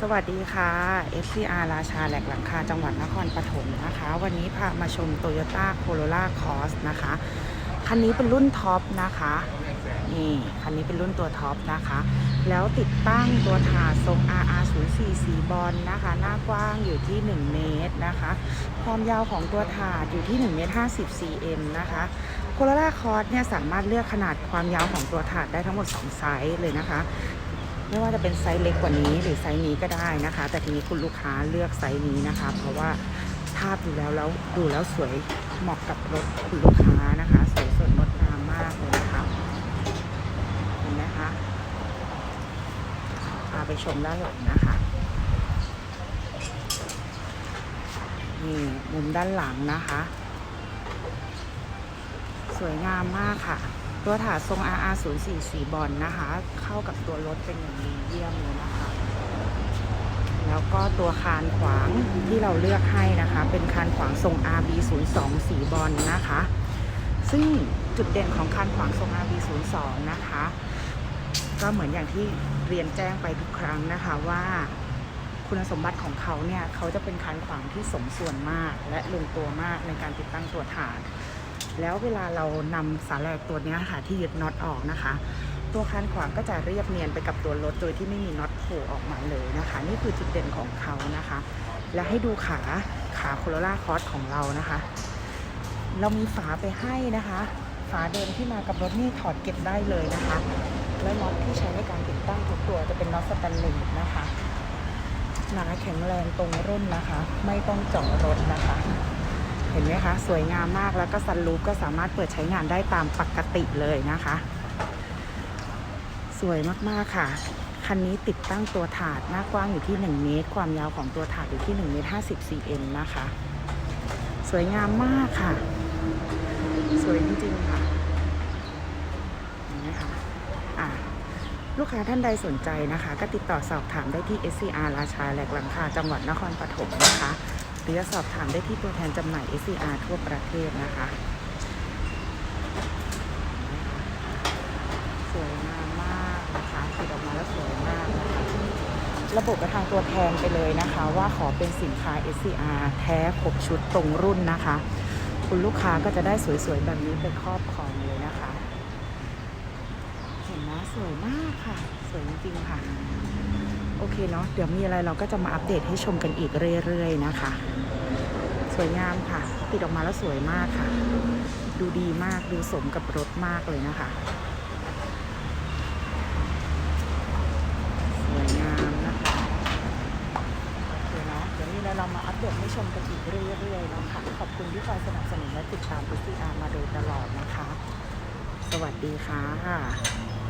สวัสดีค่ะ FCR ราชาแหลกหลังคาจังหวัดนครปฐมนะคะ วันนี้พามาชม Toyota Corolla Cross นะคะ คันนี้เป็นรุ่นท็อปนะคะ นี่ คันนี้เป็นรุ่นตัวท็อปนะคะ แล้วติดตั้งตัวถาดทรง RR 0 4 4บอลนะคะ หน้ากว้างอยู่ที่ 1 เมตรนะคะ ความยาวของตัวถาดอยู่ที่1เมตร50 cm นะคะ Corolla Cross เนี่ยสามารถเลือกขนาดความยาวของตัวถาดได้ทั้งหมด 2 ไซส์เลยนะคะ ไม่ว่าจะเป็นไซส์เล็กกว่านี้หรือไซส์นี้ก็ได้นะคะ แต่ทีนี้คุณลูกค้าเลือกไซส์นี้นะคะ เพราะว่าภาพดูแล้วแล้วดูแล้วสวยเหมาะกับรถคุณลูกค้านะคะ สวยสดงดงามมากเลยนะคะเห็นไหมคะพาไปชมด้านหลังนะคะนี่มุมด้านหลังนะคะ สวยงามมากค่ะ ตัวถาทรง RR 0 4 4บอลนะคะ เข้ากับตัวรถเป็นอย่างดีเยี่ยมเลยนะคะ แล้วก็ตัวคานขวางที่เราเลือกให้นะคะ เป็นคานขวางทรง RB 0 2สีบอลนะคะ ซึ่งจุดเด่นของคานขวางทรง RB 0 2นะคะ ก็เหมือนอย่างที่เรียนแจ้งไปทุกครั้งนะคะว่าคุณสมบัติของเขาเนี่ย เขาจะเป็นคานขวางที่สมส่วนมาก และลงตัวมากในการติดตั้งตัวถาด แล้วเวลาเรานำสาแหลกตัวนี้ค่ะที่ยึดน็อตออกนะคะ ตัวคานขวางก็จะเรียบเนียนไปกับตัวรถโดยที่ไม่มีน็อตโผล่ออกมาเลยนะคะ นี่คือจุดเด่นของเขานะคะ และให้ดูขาขาโคโรล่าคอสของเรานะคะ เรามีฝาไปให้นะคะ ฝาเดิมที่มากับรถนี่ถอดเก็บได้เลยนะคะ และน็อตที่ใช้ในการติดตั้งทุกตัวจะเป็นน็อตสแตนเลสนะคะหนาแข็งแรงตรงรุ่นนะคะ ไม่ต้องเจาะรถนะคะ เห็นไหมคะ สวยงามมากแล้วก็ซันรูฟก็สามารถเปิดใช้งานได้ตามปกติเลยนะคะ สวยมากๆค่ะ คันนี้ติดตั้งตัวถาดหน้ากว้างอยู่ที่ 1 เมตร ความยาวของตัวถาดอยู่ที่1เมตร50 cm นะคะ สวยงามมากค่ะ สวยจริงๆค่ะเห็นไหมคะอะลูกค้าท่านใดสนใจนะคะ ก็ติดต่อสอบถามได้ที่ SCR ราชาแหลกหลังคาจังหวัดนครปฐมนะคะ หรือจะสอบถามได้ที่ตัวแทนจำหน่าย SCR ทั่วประเทศนะคะ สวยงามมากนะคะติดออกมาแล้วสวยมากนะคะระบบกระทางตัวแทนไปเลยนะคะ ว่าขอเป็นสินค้า SCR แท้ครบชุดตรงรุ่นนะคะ คุณลูกค้าก็จะได้สวยๆ แบบนี้ไปครอบครองเลยนะคะ เห็นนะสวยมากค่ะ สวยจริงๆค่ะ โอเคเนาะเดี๋ยวมีอะไรเราก็จะมาอัปเดตให้ชมกันอีกเรื่อยๆนะคะ สวยงามค่ะ ติดออกมาแล้วสวยมากค่ะ ดูดีมากดูสมกับรถมากเลยนะคะ สวยงามนะคะโอเคเนาะเดี๋ยวมีอะไรเรามาอัปเดตให้ชมกันอีกเรื่อยๆเนาะค่ะขอบคุณที่คอยสนับสนุนและติดตาม PCR มาโดยตลอดนะคะ สวัสดีค่ะ